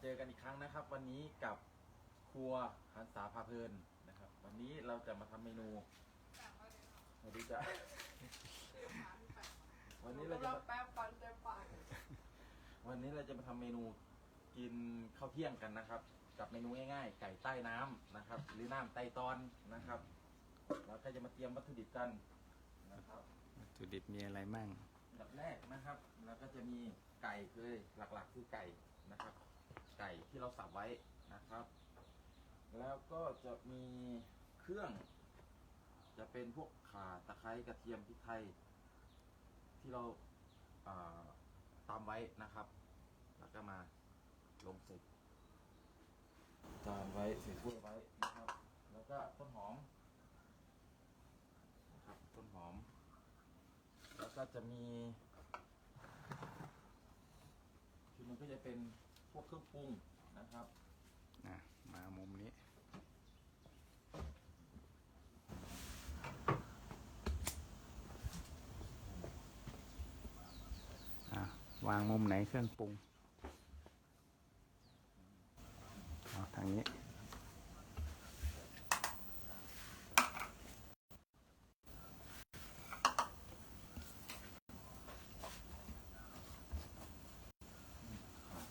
เจอกันอีกครั้งนะครับ วันนี้กับครัวหันษาพาเพลินนะครับ วันนี้เราจะมาทำเมนูสวัสดีจ้ะวันนี้เราจะเรามาแป๊บก่อนเต็มปากวันนี้เราจะมาทำเมนูกินข้าวเที่ยงกันนะครับ กับเมนูง่ายๆ ไก่ใต้น้ำนะครับ หรือน้ำไต้ตอนนะครับ เราก็จะมาเตรียมวัตถุดิบกันนะครับ วัตถุดิบมีอะไรมั่ง อันดับแรกนะครับเราก็จะมีไก่คือหลักๆคือไก่นะครับ ไก่ที่เราสับไว้นะครับ แล้วก็จะมีเครื่อง จะเป็นพวกข่าตะไคร้กระเทียมพริกไทย ที่เราตามไว้นะครับ แล้วก็มาลงใส่จานไว้ใส่ถ้วยไว้นะครับ แล้วก็ต้นหอมนะครับต้นหอม แล้วก็จะมีคือมันก็จะเป็น พวกเครื่องปรุงนะครับอะมามุมนี้อะวางมุมไหนเครื่องปรุงทางนี้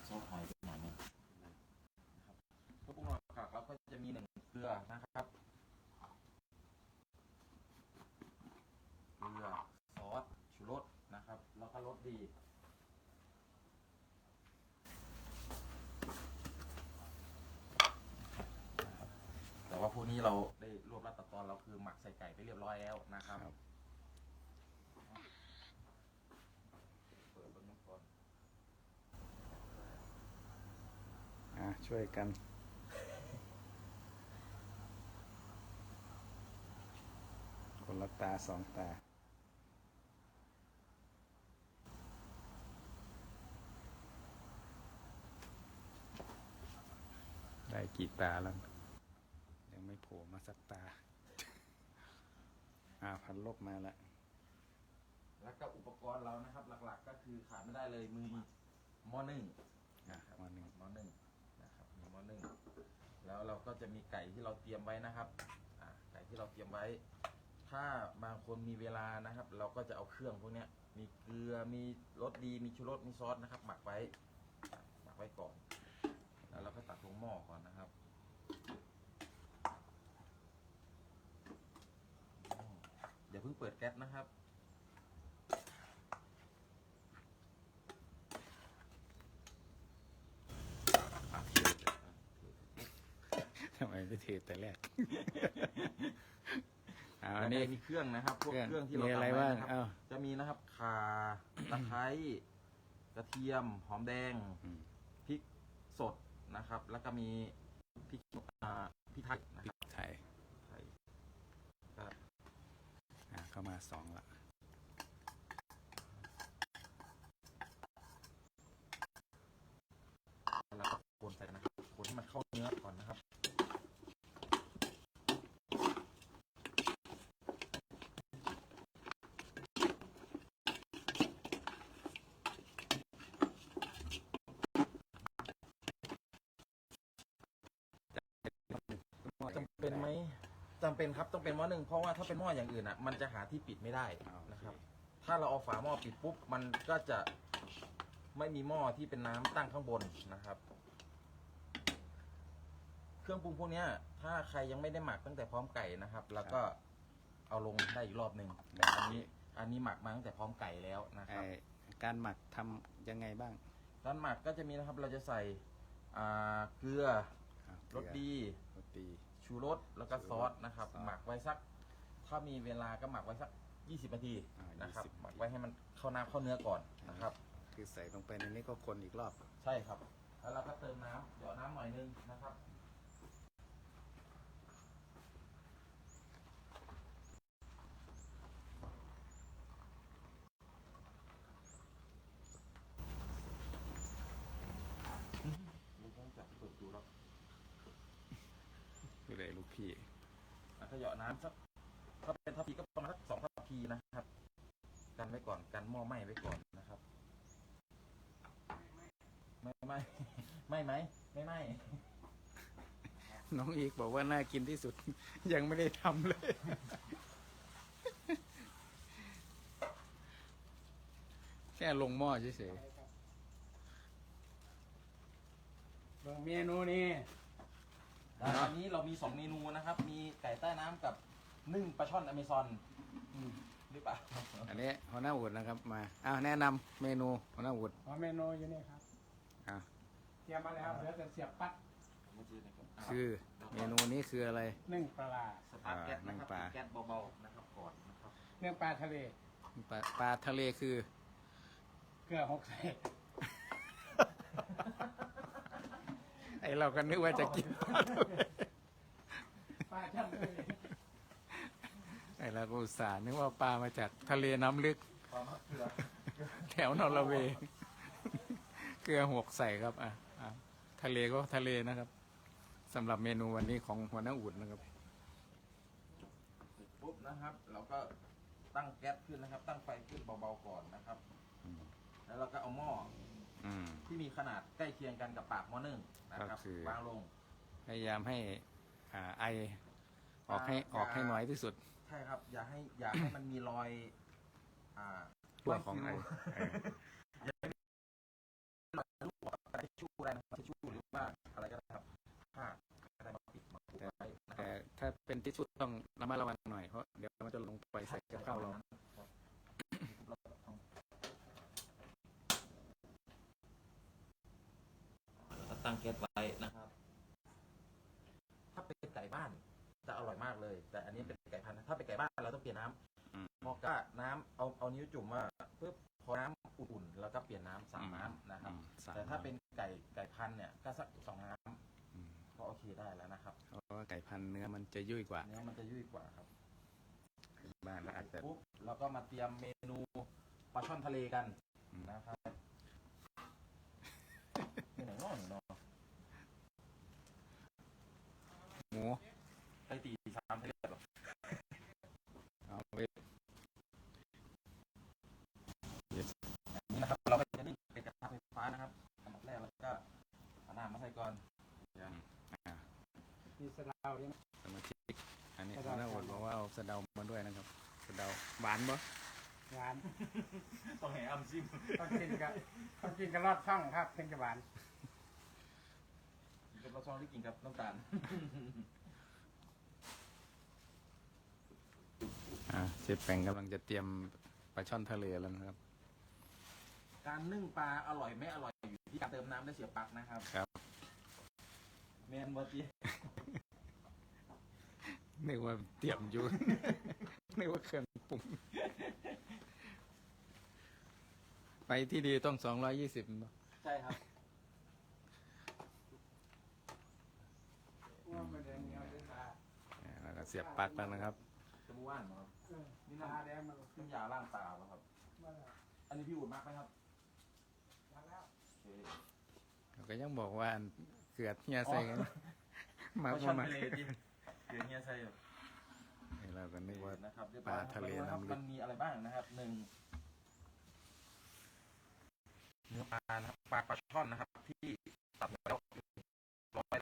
ซอสไทยเป็นหน่อยหนึงนะครับเครื่องปรุงหลักๆเราก็จะมีหนึ่งเกลือนะครับ เกลือซอสชูรสนะครับ แล้วก็รส ดีแต่ว่าพวกนี้เราได้รวบรัดตัดตอนเราคือหมักใส่ไก่ไปเรียบร้อยแล้วนะครับครับเปิดเบิ้งน้ำก่อนอะช่วยกัน คนละตาสองตา ได้กี่ตาแล้ว ยังไม่โผล่มาสักตา อ่าพันลบมาแล้วแล้วก็อุปกรณ์เรานะครับ หลักๆ ก็คือขาดไม่ได้เลยมือหม้อนึ่งอะนะครับหม้อนึ่งหม้อนึ่งนะครับมีหม้อนึ่งแล้วเราก็จะมีไก่ที่เราเตรียมไว้นะครับอ่าไก่ที่เราเตรียมไว้ ถ้าบางคนมีเวลานะครับ เราก็จะเอาเครื่องพวกเนี้ย มีเกลือมีรสดีมีชูรสมีซอสนะครับ หมักไว้อะหมักไว้ก่อน แล้วเราก็ตักลงหม้อก่อนนะครับอืมเดี๋ยวเพิ่งเปิดแก๊สนะครับ ทำไมไม่เทแต่แรกอ่าอัอันนนี้นี้มีเครื่องนะครับ พวกเครื่องเครื่องที่เรามีอะไรทำไว้บ้างนะครับเอ้า จะมีนะครับข่าตะไคร้กระเทียม หอมแดง อืมพริกสด นะครับ แล้วก็มีพริกอ่าพริกไทยนะพริคกรับไทยไทยก็อ่าเข้ามาสองละแล้วก็คนใส่นะครับคนให้มันเข้าเนื้อก่อนนะครับ เป็นไหมจำเป็นครับต้องเป็นหม้อหนึ่งเพราะว่าถ้าเป็นหม้ออย่างอื่นอะ มันจะหาที่ปิดไม่ได้อ่าโอเคนะครับ ถ้าเราเอาฝาหม้อปิดปุ๊บมันก็จะไม่มีหม้อที่เป็นน้ำตั้งข้างบนนะครับ เครื่องปรุงพวกเนี้ยถ้าใครยังไม่ได้หมักตั้งแต่พร้อมไก่นะครับ แล้วก็เอาลงได้อีกรอบหนึ่งแต่อันนี้ อันนี้หมักมาตั้งแต่พร้อมไก่แล้วนะครับไอ้การหมักทำยังไงบ้างด้านหมักก็จะมีนะครับ เราจะใส่อ่าเกลืออะรสดีรสดี ชูรสแล้วก็ซอสนะครับ ซอสหมักไว้สัก ถ้ามีเวลาก็หมักไว้สัก 20นาทีอ่านะครับ 20 หมักไว้ให้มันเข้าน้ำเข้าเนื้อก่อนนะครับ คือใส่ลงไปในนี้ก็คนอีกรอบ ใช่ครับ แล้วเราก็เติมน้ำหยอดน้ำหน่อยนึงนะครับ ลูกต้องจับเปิดดูแล้ว คือเลยลูกพี่ แล้วก็หยอด น้ำสักถ้าเป็นทัพพีก็ประมาณสักสองทัพพีนะครับ กันไว้ก่อนกันหม้อไหม้ไว้ก่อนนะครับ ไม่ไม่ไม่ไม่ไหมไม่ไม่น้องอีกบอกว่าน่ากินที่สุด ยังไม่ได้ทำเลย แค่ลงหม้อเฉยเบิ่งเมนูนี้ แล้วอันนี้เรามีสองเมนูนะครับ มีไก่ใต้น้ำกับนึ่งปลาช่อนอเมซอนอืมหรือเปล่าๆอันนี้หัวหน้าอุดนะครับมาอ้าวแนะนำเมนูหัวหน้าอุดอ๋อเมนูอยู่นี่ครับอะเตรียมมาแล้วเดี๋ยวจะเสียบปลั๊กคือเมนูนี้คืออะไร นึ่งปลาร้าสตาร์ทแก๊สนะคอ่านึ่รับงปลาแก๊สเบาๆนะครับก่อนนะครับเนื้อปลาทะเลปลาปลาทะเลคือเกลือหกใส่ไเราก็นึกว่าจะกินปลาทะเลปลาช่อนทะเลไอเราก็อุตส่าห์นึกว่าปลามาจากทะเลน้ำลึกความะเขือแถวนอร์เวย์เกลือหกใส่ครับ อะอะทะเลก็ทะเลนะครับสำหรับเมนูวันนี้ของหัวหน้าอุดนะครับ เสร็จปุ๊บนะครับ เราก็ตั้งแก๊สขึ้นนะครับ ตั้งไฟขึ้นเบาๆก่อนนะครับ แล้วเราก็เอาหม้อ อืม ที่มีขนาดใกล้เคียงกันกับปากหม้อนึ่งนะครับก็คือ วางลง พยายามให้อ่าไอออกให้อ่า ออกให้น้อยที่สุดใช่ครับ อย่าให้อย่าให้มันมีรอย อ่าตัวของไอเออลูกทิชชู่อะไรนะครับทิชชู่หรือว่าอะไรก็ได้ครับผ้าอะไรมาปิดมาผูกไว้นะคแต่รับถ้าเป็นทิชชู่ต้องระมัดระวังหน่อยเพราะเดี๋ยวมันจะลงไปใส่กับข้าวเรา ตั้งแก๊สไว้นะครับ ถ้าเป็นไก่บ้านจะอร่อยมากเลย แต่อันนี้เป็นไก่พันธุ์ถ้าเป็นไก่บ้านเราต้องเปลี่ยนน้ำอืมพอก็น้ำเอาเอานิ้วจุ่มว่าปึ๊บพอน้ำอุ่นๆแล้วก็เปลี่ยนน้ำสามน้ำนะครับ อืมสมแต่ถ้าเป็นไก่ไก่พันธุ์เนี่ยก็สักสองน้อืมำก็โอเคได้แล้วนะครับเพราะว่าไก่พันธุ์เนื้อมันจะยุ่ยกว่าเนื้อมันจะยุ่ยกว่าครับบ้านเราอาจจะ ปุ๊บเราก็มาเตรียมเมนูปลาช่อนทะเลกันอืม นะครับนี่ไหนเน้อนี่เนาะ ห มูไปตีสามทะเลหรอเอาไปอันนี้นะครับ เราก็จะนี่เป็นกระทะไฟฟ้านะครับอันดับแรกเราก็เอาน้ำมาใส่ก่อนอ่ามีสะเดาวด้วยนะ สมาชิกอันนี้สะหัวเดาหน้าอุดบอกว่าเอาสะเดามาด้วยนะครับสะเดาหวานปะหวาน ต้องแห่อ้ำซิมต้องกินกับต้องกินกับรอดช่องครับถึงจะหวาน เป็นปลาช่อนที่กินกับน้ำตาลอ่าเชฟแปงกำลังจะเตรียมปลาช่อนทะเลแล้วนะครับ การนึ่งปลาอร่อยไม่อร่อยอยู่ที่การเติมน้ำและเสียบปลั๊กนะครับครับแมนบอจีนึกว่าเตรียมอยู่ นึกว่าเครื่องปรุงไปที่ดีต้องสองร้อยยี่สิบใช่ครับ ว่ามันแดงเหนียวด้วยตา แล้วก็ เสียบปลั๊กแล้วนะครับ จะมูว่านเหรอครับ เออตาแดงมันก็ขึ้นน้ำยาล้างตาเหรอครับ มาแล้วอันนี้พี่อุ่นมากไหมครับมาแล้วโอเคเราก็ยังบอกว่าอันเกลือเฮียใส่กันปมาลาช่อนมาทะเลดิเดี๋ยวเนี้ยใช่อยู่เราก็นึกว่า นะครับเรียบปร้ลาอยครับทะเลครับน้ำลึก มันมีอะไรบ้างนะครับหนึ่งเนื้อปลานะครับปลาปลาช่อนนะครับ ที่ตัดแล้วร้อย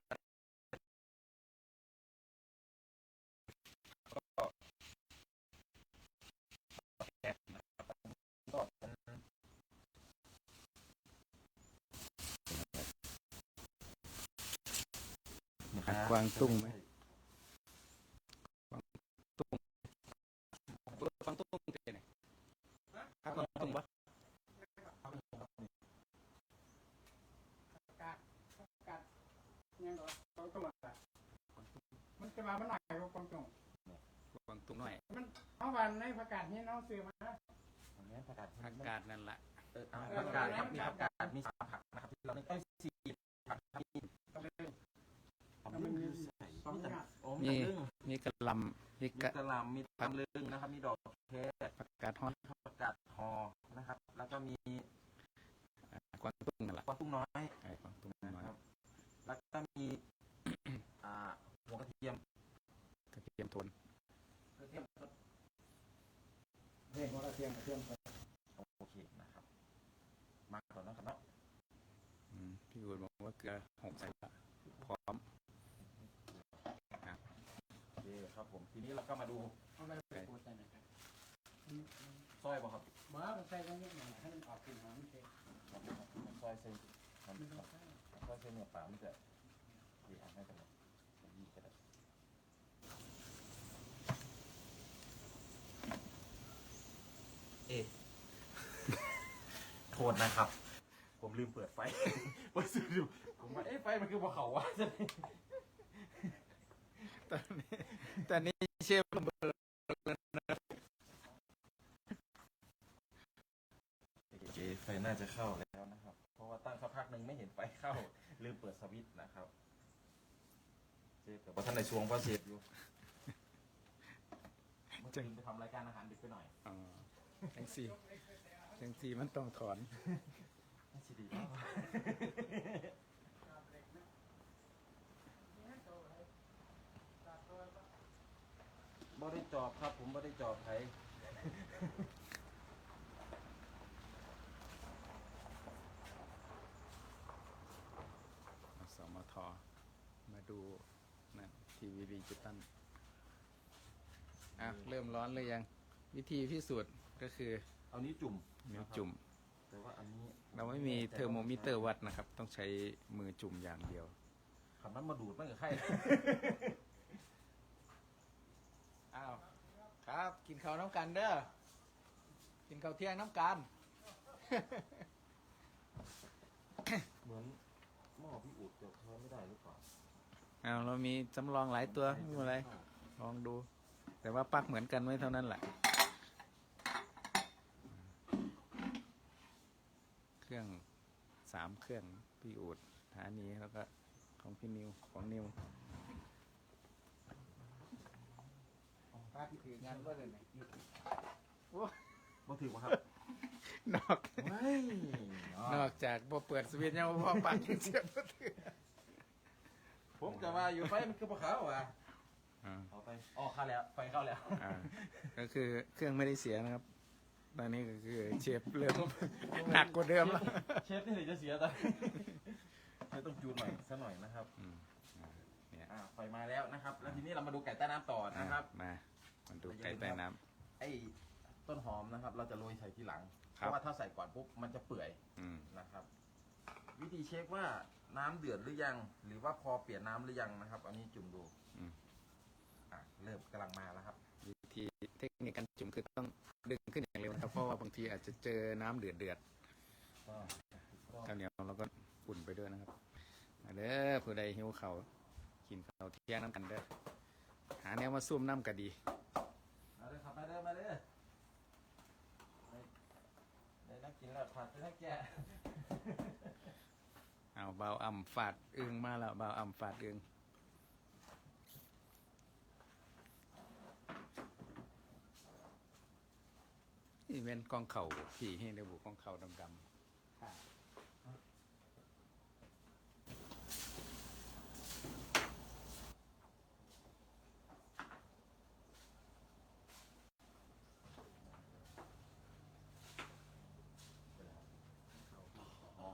กวางตุ้งไหมกวางตุ้งเป็นไงผัดกวางตุ้งปะ กาดกาดยังก็ต้องตัวละมันจะมาเมื่อไหร่ก็คงจง กวางตุ้งหน่อย มันเอาวันในประกาศนี้น้องซื้อมา อันนี้ผักกาด ผักกาดนั่นแหละ เออเอาผักกาดครับมีผักกาดมีสามผักนะครับที่เราเน้นเอ้ยสี่ผักครับมี ก็เลย มันมีใส่ สอง มีแต่ อย่าง โอ้มีแต่ลึง มีกระหลำมี มี กระ กระหล่ำมีตำลึงนะครับ มีดอกแคร ผักกาดฮอต ผักกาดหอนะครับ แล้วก็มี อ่ากวางตุ้งนั่นแหละ กวางตุ้งน้อย ไอ้กวางตุ้ง นะ น้อย ครับ แล้วก็มี อ่าหัวกระเทียม กระเทียมโทน กระเทียม เฮ้ยหัวกระเทียมกระเทียมโอเคนะครับ มาก่อนนะครับเนาะอืมลือหกใส่ละพร้อมโอเคครับผม ทีนี้เราก็มาดูเอาไปไปปูใส่หน่อยครับสร้อยป่ะครับมาเราใส่ตรงนี้หน่อยให้มันออกกลิ่นหอมเฉยสร้อยเส้นครับไม่ต้องใส่สร้อยเส้นเนื้อปลามันจะดีอะไม่เป็นไรดีก็ได้เอะ โทษนะครับ ผมลืมเปิดไฟว่าซื้อดูผมว่าเอ๊ะไฟมันคือภูเขาวะตอนนี้ตอนนี้เชฟเบอร์โอเคไฟน่าจะเข้าแล้วนะครับ เพราะว่าตั้งสักพักหนึ่งไม่เห็นไฟเข้า ลืมเปิดสวิตช์นะครับเชฟแต่ว่าท่านในช่วงว่าเชฟอยู่เมื่อคืนไปทำรายการอาหารดึกไปหน่อยอ๋อจังสี จังสีมันต้องถอน น่าจะดีมากบ่ได้จอบครับ ผมบ่ได้จอบไผสมท มาดูนะทีวีดิจิตอลอะ เริ่มร้อนเลยยัง วิธีพิสูจน์ก็คือ เอานี้วจุ่ม นิ้วนะครับจุ่ม แต่ว่าอันนี้เราไม่มีเทอร์โมมิเตอร์วัดนะครับ ต้องใช้มือจุ่มอย่างเดียวขับมันมาดูดมันกับใครอ้าวครับ กินข้าวน้ำกันเด้อ กินข้าวเที่ยงน้ำกัน เหมือนหม้อพี่อุดจะใช้ไม่ได้หรือเปล่าอ้าวเรามีจำลองหลายตัวไม่เป็นไรลองดู แต่ว่าปลักเหมือนกันไว้เท่านั้นแหละ เครื่องสามเครื่องพี่อูดฐานีแล้วก็ของพี่นิวของนิวป้าพี่ถืองานก็เลยไหนบ่ถือว่าครับ นอกไม่นอกจากพอเปิดสวิตช์ยังบ่พอปักเสียบบ่ถือผมจะว่าอยู่ไฟมันคือภูเขาอะอ่าเอาไปอ๋อเข้าแล้วไฟเข้าแล้วอ่าก็คือเครื่องไม่ได้เสียนะครับ ตอนนี้ก็คือเชฟเริ่ม หนักกว่าเดิมแล้ว เชฟนี่เลยจะเสียตอนไม่ต้องจูนหน่อยสักหน่อยนะครับอืมอ่าเนี่ยอ่าไฟมาแล้วนะครับ แล้วทีนี้เรามาดูไก่ใต้น้ำต่อนะครับ มามาดูไก่ใต้น้ ไอ้ต้นหอมนะครับ เราจะโรยใส่ทีหลังคเพรับราะว่าถ้าใส่ก่อนปุ๊บมันจะเปื่อยำอืม นะครับ วิธีเช็คว่าน้ำเดือดหรือยัง หรือว่าพอเปลี่ยนน้ำหรือยังนะครับ อันนี้จุ่มดูอืม อะเริ่มกำลังมาแล้วครับ วิธีเทคนิคการจุ่มคือต้องดึงขึ้นอย่างเร็วนะครับ เพราะว่าบางทีอาจจะเจอน้ำเดือดเดือดก็ก็ๆข้าวเหนียวเราก็อุ่นไปด้วยนะครับมาเด้อผู้ใดหิวเขาวกินข้าวเที่ยงน้ำกันเด้อหาแนวมาซุ่มน้ำก็ดี มาเลยครับมาเด้อมาเด้อได้ได้นักกินแล้วขาดจะนักแก่เอาเบาอ่ำฝาดอึงมาแล้วเบาอ่ำฝาดอึง นี่เป็นกองเข่าผีให้ในบุกองเข่าดำๆอ๋อ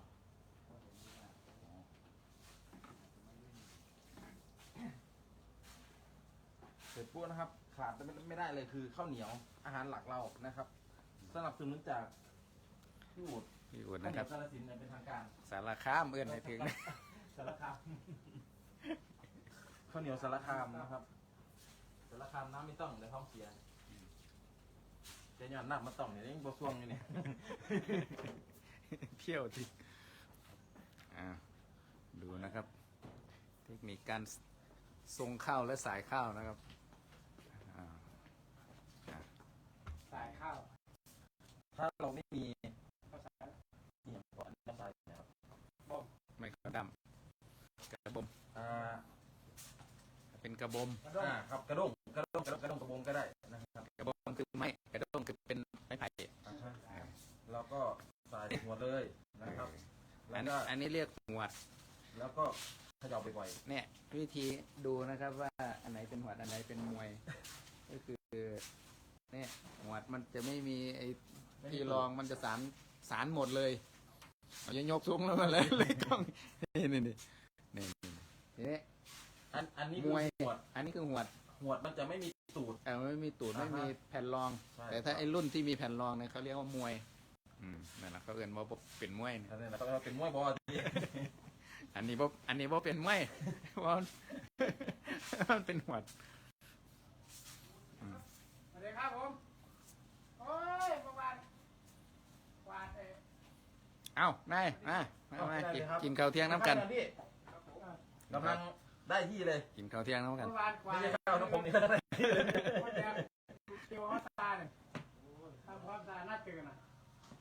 เสร็จปุ๊บนะครับ ขาดไม่ไม่ได้เลยคือข้าวเหนียวอาหารหลักเรานะครับ สนับสนุนจากพี่อูดพี่อุ่นข้าวนะเหคนีรัยวบสารสินเนี่ยเป็นทางการสารข้ามเอื้อนไปถึง สารคามข้าวเหนียวสารคามนะครับสารคามน้ำไม่ต้องเดี๋ยวท้องเสียเจะย้อนน้ำมาต้องเนี่ยยังบวซ่วงอยู่เนี่ยเที่ยวที่อ่าดูนะครับ เทคนิคการทรงข้าวและสายข้าวนะครับอ่าอ่า ใส่ข้าว ถ้าเราไม่มีข้าวสารนี่ก่อนน้ำตาลนะครับไม่กระดำกระบมอ่าเป็นกระบมอ่าครับกระด้งกระด้งกระด้งกระด้งกระบงก็ได้นะครับกระบมคือไม้กระด้งคือเป็นไม้ไผ่อ่าฮะแล้วก็ใส่หัวเลยนะครับ อัแล้นวก็อันนี้เรียกหวด แล้วก็เขย่าบ่อยเนี่ยวิธีดูนะครับว่าอันไหนเป็นหวดอันไหนเป็นมวย ก็คือเนี่ยหวดมันจะไม่มีไอ้ๆไม่มี ที่รองมันจะสารสารหมดเลยเอาอย่ายกสูงแล้วมาเลยเลยกล้องนี่นี่นี่นี่นี่นี่อันอันนี้มคือวยหวดอันนี้คือหวดหวดมันจะไม่มีตูดแต่ไม่มีตูดอ่าไม่ฮะมีแผ่นรอง ใช่แต่ถ้าครับ ไอ้รุ่นที่มีแผ่นรองเนี่ยเขาเรียกว่ามวย อืมนั่นแหละเขาเอิ้นว่าบ่เป็นมวยเนี่ยอันนี้เราก็เป็นมวยบอลที่อันนี้บ่อันนี้บ่เป็นมวยเพราะมัน มันเป็นหวด สวัสดีครับผมโอ้ยเมื่อวานวานเอ เอ้านายมามามาได้กิเลนยครับกินข้าวเที่ยงน้ำกัน พี่ครับผมกำลังได้ที่เลยกินข้าวเที่ยงน้ำกัน เมื่อวานวาไม่นใช่ข้าวนะผมนี่ก็ได้ที่เลยพ่อแดงเกี่ยวข้าวตาเนี่ยทำความตาหน้าตื่นน่ะ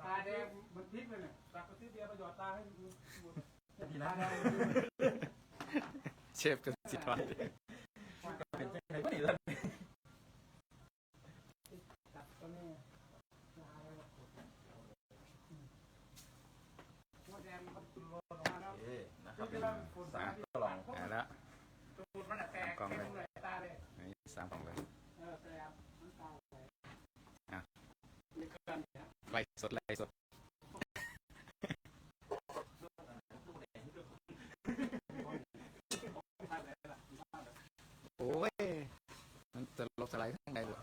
ตาแดงมันพลิกเลยเนี่ยตักกระซื้อเบียร์มาหยอดตาให้ดูดีตานะแดงเชฟกันสิทอดเป็นยังไงก็ดีแล้ว ตัดตัวนี้ตาแดงพ่อแดงมันตุ่นรอออกมาแล้ว โอเคนะครับ ที่ เป็น เราฝน สามกล่องอ่าแล้วสามกเต็มเลยตาเลยนี่สามกล่องเลยอะนี่คือกันเนี่ยไล่สดไล่สด ท่านไหนล่ะ โอ้ย มันจะลบสไลด์ข้างในด้วย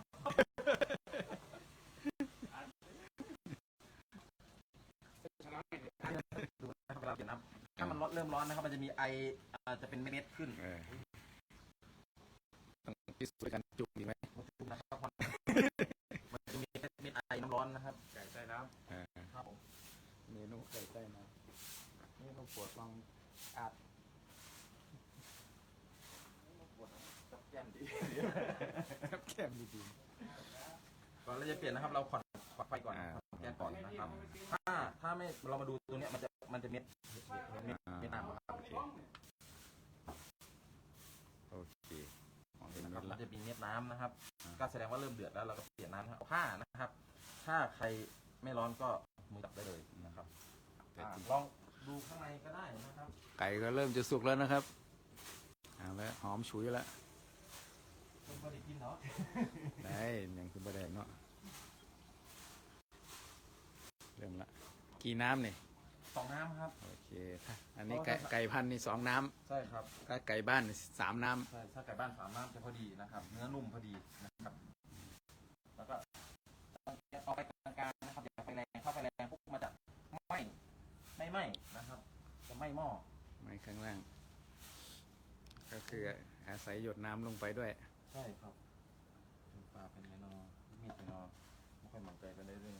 ดูนะครับเราเปลี่ยนน้ำถ้ามัน ร้อนเริ่มร้อนนะครับ มันจะมีไออ่าจะเป็นเม็ดขึ้นเออต้องพิสูจน์กันจุกดีไหมนะครับ มันจะมีเม็ดไอน้ำร้อนนะครับไก่ใต้น้ครับผมำเมนูไก่ใต้น้ำนี่ต้องปวดลองอัดจับแก้มดีแก้มดีก่อนเราจะเปลี่ยนนะครับ เราขวัญขวัญไฟก่อนอ่าขวัญแก้มก่อนนะครับ ถ้าถ้าไม่เรามาดูตัวเนี้ยมันจะมันจะเม็ดเม็ด อ่า เม็ดน้ำครับ โอเคโอเคมองเห็น นะ เม็ ครับ ด มั ละ นจะมีเม็ด น้ำนะครับอ่าก็แสดงว่าเริ่มเดือดแล้วเราก็เปลี่ยนน้ำนะครับเอาผ้านะครับ ถ้าใครไม่ร้อนก็มือจับได้เลยนะครับแต่อ่าจริงลองดูข้างในก็ได้นะครับ ไก่ก็เริ่มจะสุกแล้วนะครับเอาแล้วหอมฉุยแล้วคุณพอดีกินเนาะได้ยังคือประเด็นเนาะเริ่มละกี่น้ำเนี่ยส องน้ำครับ โอเคถ้าอันนี้ไก่ไก่พันธุ์นี่สองน้ใช่ครับำถ้าไก่บ้านนี่สามน้ใช่ถ้าไก่บ้านสามน้ำจะพอดีนะครับ เนื้อนุ่มพอดีนะครับ แล้วก็เอาไปกลางๆนะครับอย่าไปแรงเข้าไปแรงปุ๊บมาจากไหม้ไม่ไหม้นะครับ จะไหม้หม้อำไม่ข้างล่าง ก็คืออาศัยหยดน้ำลงไปด้วย ใช่ครับเป็นปลาเป็นเมนอมีดเมนอไม่ค่อยมั่นใจกันเลยด้วย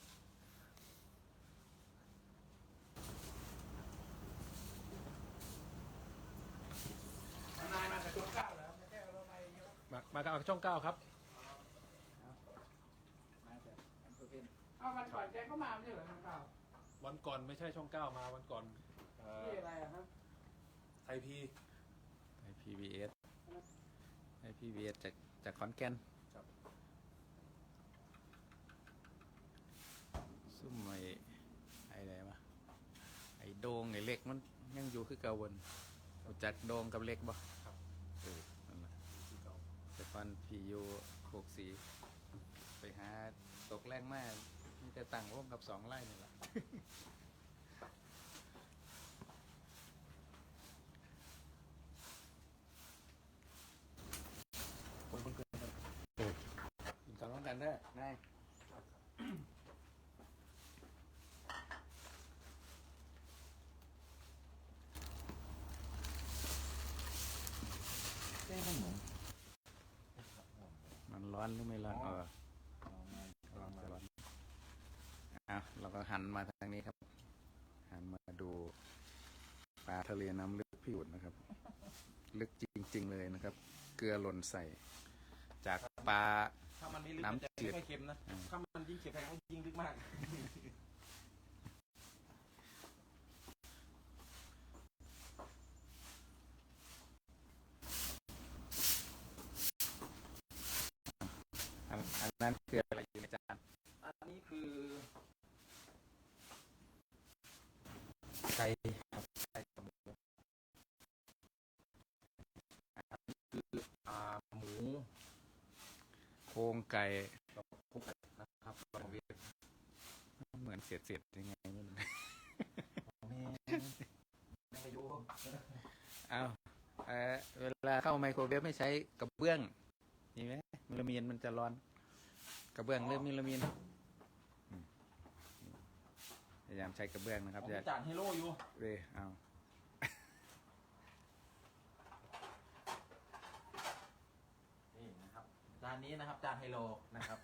นายมาแต่ตัวเก้าแล้วไม่ใช่เราไปเยอะ มามากับช่องเก้าครับเอาวันก่อนแกก็มาไม่ใช่เหรอทางเก้าวันก่อนไม่ใช่ช่องเก้ามาวันก่อนเอ่อที่อะไรอะครับไทยพีไอ PBS ไอ PBS จากจากขอนแก่นครับซุ่มไอไออะไรวะไอโดงไอเล็กมันยังอยู่คือเก่าวนรู้จักโดงกับเล็กบ่ ครับ เออนั่นแหละ ที่เก่า แต่ก่อนพี่อยู่โคกสีไปหาตกแรงมาก มีแต่ตังร่วมกับสองไร่นี่แหละกินข้าวร่วมกันเด้อนาย แก้ขนม มัน ร้อนหรือไม่ร้อนอ๋เอออร้อนร้อนอะเราก็หันมาทางนี้ครับ หันมาดูปลาทะเลน้ำลึกพิวดนะครับ ลึกจริง ๆ เลยนะครับ เกลือหล่นใส่ จากปลา ถ้ามันไม่ลึกน้ำมันจะจืดไม่ค่อยเค็มนะอืมถ้ามันยิ่งเค็มแพงก็ยิ่งลึกมาก อั นั้นคืออะไรอยู่ในจานอันนี้คือไก่ครับไก่กับหมูอันนี้คืออ่าหมูโครงไก่คลุกนะครับลองเวฟเหมือนเสียดเสียดยังไงไม่รู้แม่ยังไม่อยู่เอาเออเวลาเข้าไมโครเวฟไม่ใช้กระเบื้องมีไหมมิลลามีนมันจะร้อน ระเบื้องหรือมิลลามีนอืมพยายามใช้กระเบื้องนะครับผมจะมีจานฮีโร่อยู่เวยเอานี่นะครับจานนี้นะครับจานไฮโลนะครับ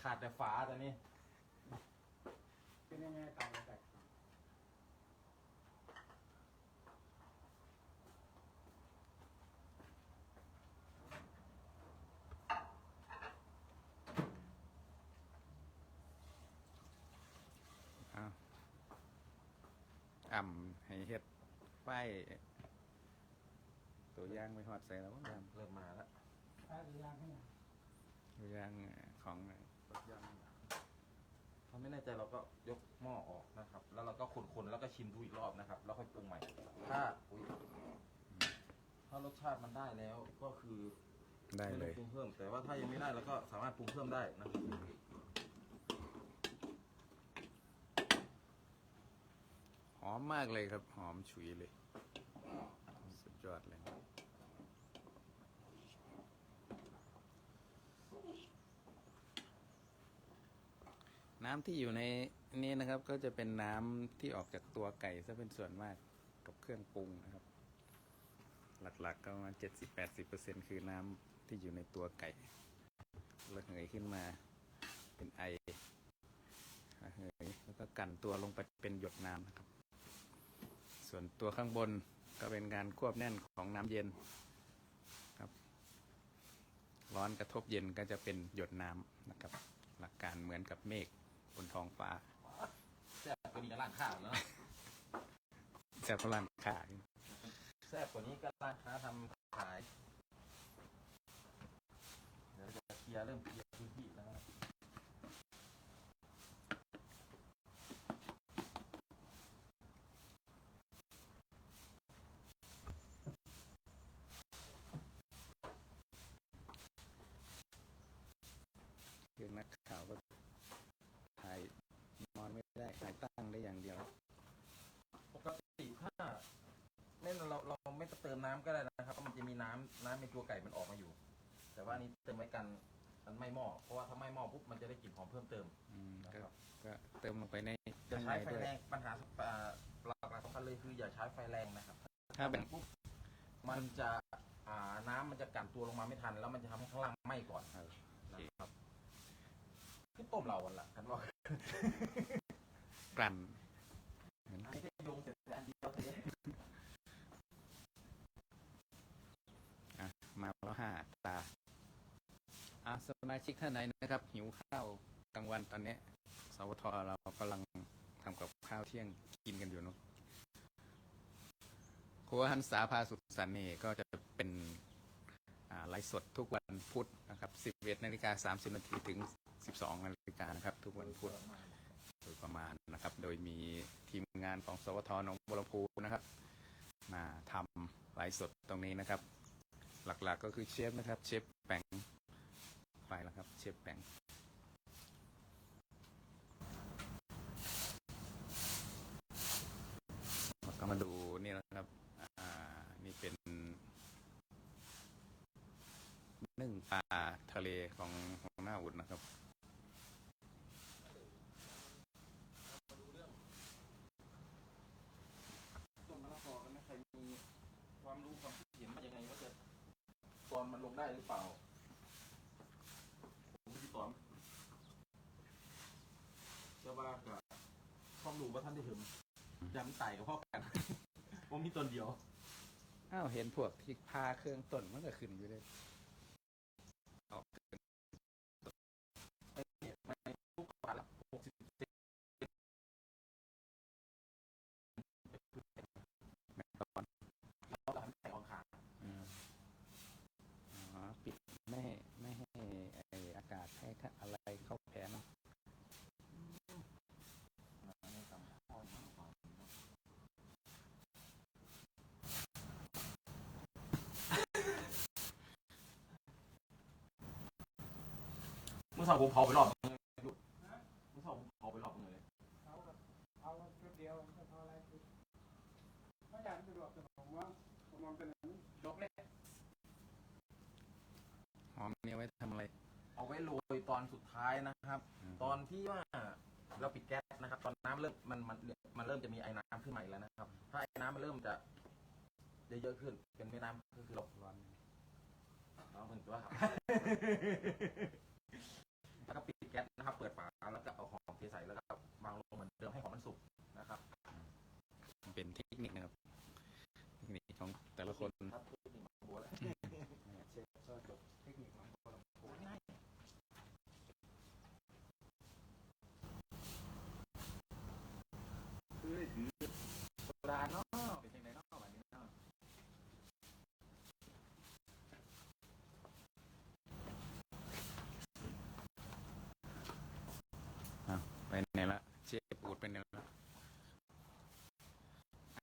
ขาดแต่ฝาแต่นี้ เป็นยังไงต่างกันแตก เอาอ่ำ ให้เฮ็ดไฟตัวอย่างไม่หอดใส่แล้วว่าอ่ำเริ่มมาแล้วถ้าจะยางให้หน่อยตัวอย่างของถ้าไม่แน่ใจเราก็ยกหม้อออกนะครับ แล้วเราก็คนๆแล้วก็ชิมดูอีกรอบนะครับ แล้วค่อยปรุงใหม่ ถ้าอุ๊ยถ้ารสชาติมันได้แล้วก็คือได้ไม่เลต้องยปรุงเพิ่ม แต่ว่าถ้ายังไม่ได้เราก็สามารถปรุงเพิ่มได้นะครับ อมมากเลยครับ หอมฉุยเลย สุดยอดเลยน้ำที่อยู่ในนี้นะครับ ก็จะเป็นน้ำที่ออกจากตัวไก่ซะเป็นส่วนมากกับเครื่องปรุงนะครับ หลักๆ ก็ประมาณเจ็ดสิบแปดสิบเปอร์เซ็นคือน้ำที่อยู่ในตัวไก่ระเหยขึ้นมาเป็นไอระเหยแล้วก็กันตัวลงไปเป็นหยดน้ำนะครับ ส่วนตัวข้างบนก็เป็นการควบแน่นของน้ำเย็นครับ ร้อนกระทบเย็นก็จะเป็นหยดน้ำนะครับ หลักการเหมือนกับเมฆบนท้องฟ้าแซ่บกว่านี้ก็ร้านข้าวแล้วนะจะพลังขาแซ่บกว่านี้ก็ร้านค้าทำขายเดี๋ยวจะเคลียร์เริ่มเคลียร์พื้นที่แล้วนะครับ คือนักข่าวก็ถ่ายนอน ไม่ได้ถ่ายตั้งได้อย่างเดียว ปกติถ้าเน่นเราเราไม่ต้องเติมน้ำก็ได้นะครับเพราะมันจะมีน้ำน้ำในตัวไก่มันออกมาอยู่ แต่ว่าอันนี้เติมไว้กันมันไม่หม้อเพราะว่าถ้าไม่หม้อปุ๊บมันจะได้กลิ่นหอมเพิ่มเติม อืมนะก็ครับ ก็เติมลงไปในจะข้างในใช้ไฟด้วยแรงปัญหาอ่าหลักๆสำคัญเลยคืออย่าใช้ไฟแรงนะครับ ถ้าเป็นปุ๊บมันจะอ่าน้ำมันจะกันตัวลงมาไม่ทัน แล้วมันจะทำให้ข้างล่างไหม้ก่อนเออนะครับคือต้มเราวันละกันว่า กลั่นเหมือนอันนี้โยงเสร็จแต่อันมาแล้วห้าตาอะสมาชิกท่านไหนนะครับ หิวข้าวกลางวันตอนนี้สวทเรากำลังทำกับข้าวเที่ยงกินกันอยู่เนาะครัวหันษาพาสุขสันนี่ก็จะเป็นไลฟ์สดทุกวันพุธนะครับ 11นาฬิกา30นาทีถึง 12นาฬิกานะครับ ทุกวันพุธ โดยประมาณนะครับ โดยมีทีมงานของสวทหนองบัวลำพูนะครับ มาทำไลฟ์สดตรงนี้นะครับ หลักๆก็คือเชฟนะครับ เชฟแปงไปแล้วครับ เชฟแปงแล้วก็มาดูนี่นะครับ อ่า นี่เป็นนึ่งปลาทะเลของของหน้าอุ่นนะครับ ต้มมะละกอกันนะใครมีความรู้ความคิดเห็นยังไงว่าจะตอนมันลง ได้หรือเปล่า ผมพี่ตอนเชื่อว่ากับความรู้ว่าท่านได้ถึงยำไต่กับพ่อกันผมมีตนเดียว อ้าวเห็นพวกที่พาเครื่องต้นมันก็ขึ้นอยู่เลย มื่ผมเผาไปรอบเลยมื่อเผมเผาไปรอบนึงเลยเอาเอาชุดเดียวก็พอแล้วชุอยากสะดวกสนองว่าผมมองเป็นยกเลยหอมเนี่ยไว้ทำอะไร เอาไว้โรยตอนสุดท้ายนะครับ ตอนที่ว่าเราปิดแก๊สนะครับ ตอนน้ำเริ่มมันมันมันเริ่มจะมีไอ้น้ำขึ้นใหม่แล้วนะครับ ถ้าไอ้น้ำมันเริ่มจะเยอะๆขึ้น เป็นไอ้น้ำก็คือหลบร้อนน้องเพิ่งตัวครับ ก็ปิดแก๊สนะครับ เปิดฝาแล้วก็เอาหอมเทใส่แล้วก็วางลงเหมือนเดิมให้หอมมันสุกนะครับเป็นเทคนิคนะครับเทคนิคของแต่ละคนครับเทคนิคของบัวแล้วเชฟก็จบเทคนิคของโบราณโอ้ยง่ายคือถือโบราณเนาะเป็นยังไงเนาะแบบนี้เนาะ ไปไหนละ เชฟอูดไปไหนละ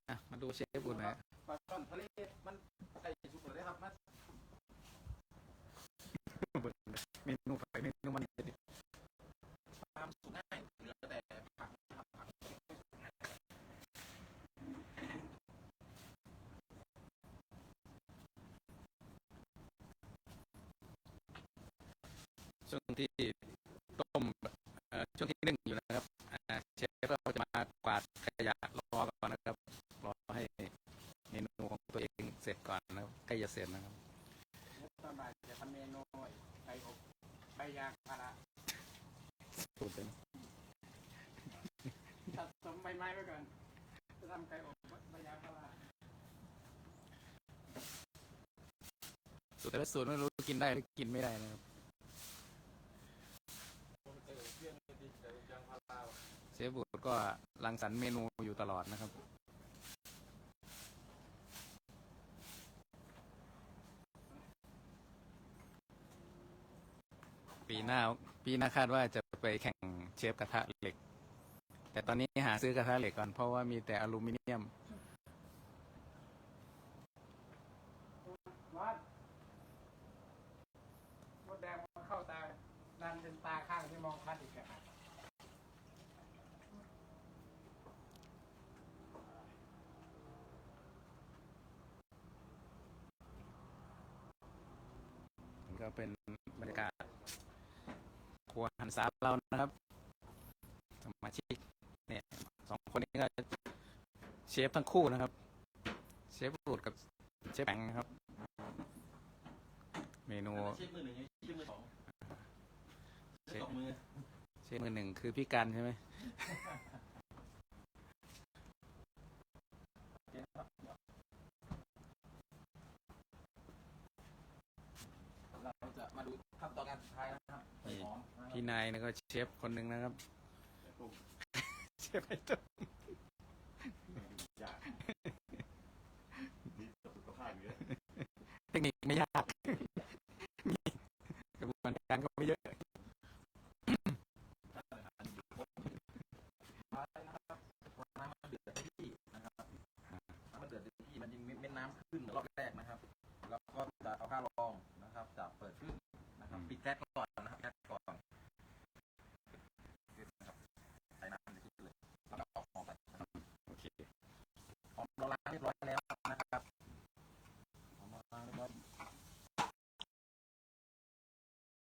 อะมาดูเชฟอูดหน่อยปลาช่อนทะเลมันไก่สุกเลยครับมันเมนูไปเมนูมันจะดิความสุกง่ายเหลือแต่ผักนะครับผักช่วงที่ต้มเอ่อช่วงที่นึ่งอยู่นะครับอ่าเชฟก็จะมากวา ดขยะรอก่อนนะครับ รอให้เมนูของตัวเองเสร็จก่อนนะครับใกล้จะเสร็จนะครับตอนบ่ายจะทำเมนูไก่อบใบยางพาราสูตรเป็นสะสมใบไม้ไว้ก่อนจะทำไก่อบใบยางพาราสูตรแต่ละสูตรไม่รู้กินได้หรือกินไม่ได้นะครับ เออเพี้ยงเลยดิแต่ยางพารา ก็รังสรรค์เมนูอยู่ตลอดนะครับ ปีหน้าปีหน้าคาดว่าจะไปแข่งเชฟกระทะเหล็ก แต่ตอนนี้หาซื้อกระทะเหล็กก่อนเพราะว่ามีแต่อลูมิเนียมวัดมดแดงมาเข้าตาดันเป็นตาข้างที่มองพัดอีกอะก็ เป็นบรรยากาศครัวหันษาเรานะครับ สมาชิกเนี่ยสองคนนี้ก็เชฟทั้งคู่นะครับ เชฟบูดกับเชฟแปงนะครับ เมนูเช็คมือหนึ่งยังเช็คมือสองเช็เช็คคสองมือเชฟมือหนึ่งคือพี่กันใช่ไหม ขั้นอการสุดท้ายนะครับพี่นายนะก็เชฟคนหนึ่งนะครับเชฟไอ้ตุ๊กกับเทคนิคไม่ยากกระบวนการก็ไม่เยอะ